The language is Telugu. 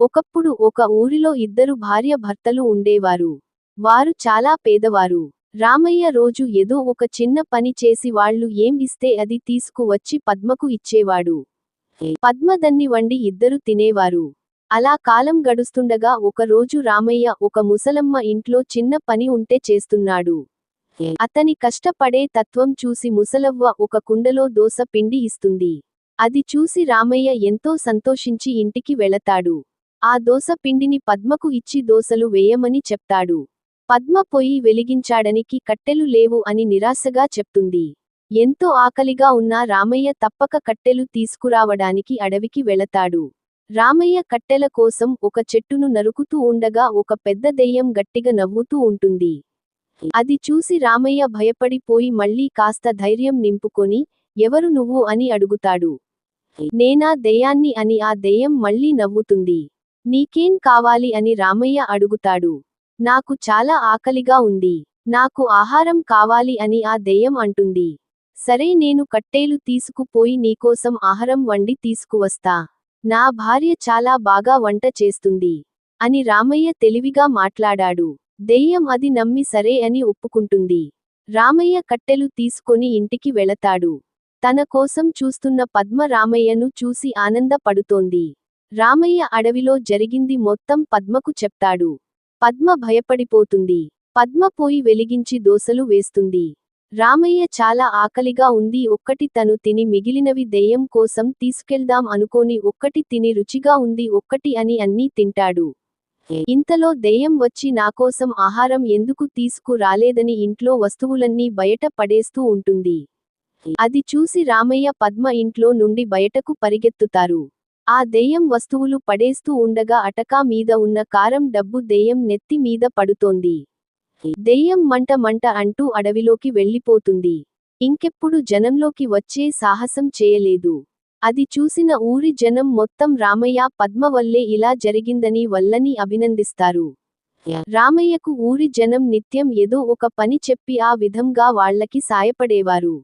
ఒకప్పుడు ఒక ఊరిలో ఇద్దరు భార్య భర్తలు ఉండేవారు. వారు చాలా పేదవారు. రామయ్య రోజు ఏదో ఒక చిన్న పని చేసి వాళ్ళు ఏం ఇస్తే అది తీసుకువచ్చి పద్మకు ఇచ్చేవాడు. పద్మ దన్ని వండి ఇద్దరు తినేవారు. అలా కాలం గడుస్తుండగా ఒక రోజు రామయ్య ఒక ముసలమ్మ ఇంట్లో చిన్న పని ఉంటే చేస్తున్నాడు. అతని కష్టపడే తత్వం చూసి ముసలవ్వ ఒక కుండలో దోస పిండి ఇస్తుంది. అది చూసి రామయ్య ఎంతో సంతోషించి ఇంటికి వెళతాడు. ఆ దోస పిండిని పద్మకు ఇచ్చి దోసలు వేయమని చెప్తాడు. పద్మ పొయ్యి వెలిగించాడనికి కట్టెలు లేవు అని నిరాశగా చెప్తుంది. ఎంతో ఆకలిగా ఉన్న రామయ్య తప్పక కట్టెలు తీసుకురావడానికి అడవికి వెళతాడు. రామయ్య కట్టెల కోసం ఒక చెట్టును నరుకుతూ ఉండగా ఒక పెద్ద దెయ్యం గట్టిగా నవ్వుతూ ఉంటుంది. అది చూసి రామయ్య భయపడిపోయి మళ్ళీ కాస్త ధైర్యం నింపుకొని ఎవరు నువ్వు? అని అడుగుతాడు. నేనా దెయ్యాన్ని? అని ఆ దెయ్యం మళ్ళీ నవ్వుతుంది. నీకేం కావాలి అని రామయ్య అడుగుతాడు. నాకు చాలా ఆకలిగా ఉంది. నాకు ఆహారం కావాలి అని ఆ దెయ్యం అంటుంది. సరే నేను కట్టేలు తీసుకుపోయి నీకోసం ఆహారం వండి తీసుకువస్తా. నా భార్య చాలా బాగా వంట చేస్తుంది. అని రామయ్య తెలివిగా మాట్లాడాడు. దెయ్యం అది నమ్మి సరే అని ఒప్పుకుంటుంది. రామయ్య కట్టెలు తీసుకొని ఇంటికి వెళతాడు. తన కోసం చూస్తున్న పద్మ రామయ్యను చూసి ఆనందపడుతోంది. రామయ్య అడవిలో జరిగింది మొత్తం పద్మకు చెప్తాడు. పద్మ భయపడిపోతుంది. పద్మ పోయి వెలిగించి దోసలు వేస్తుంది. రామయ్య చాలా ఆకలిగా ఉంది. ఒక్కటి తను తిని మిగిలినవి దెయ్యం కోసం తీసుకెళ్దాం అనుకోని ఒక్కటి తిని రుచిగా ఉంది. ఒక్కటి అని అన్నీ తింటాడు. ఇంతలో దెయ్యం వచ్చి నాకోసం ఆహారం ఎందుకు తీసుకు రాలేదని ఇంట్లో వస్తువులన్నీ బయట పడేస్తూ ఉంటుంది. అది చూసి రామయ్య పద్మ ఇంట్లో నుండి బయటకు పరిగెత్తుతారు. ఆ దెయ్యం వస్తువులు పడేస్తూ ఉండగా అటకా మీద ఉన్న కారం డబ్బు దెయ్యం నెత్తి మీద పడుతోంది. దెయ్యం మంట మంట అంటూ అడవిలోకి వెళ్ళిపోతుంది. ఇంకెప్పుడు జనంలోకి వచ్చే సాహసం చేయలేదు. అది చూసిన ఊరి జనం మొత్తం రామయ్య పద్మ వల్లే ఇలా జరిగిందని వల్లని అభినందిస్తారు. రామయ్యకు ఊరి జనం నిత్యం ఏదో ఒక పని చెప్పి ఆ విధంగా వాళ్ళకి సాయపడేవారు.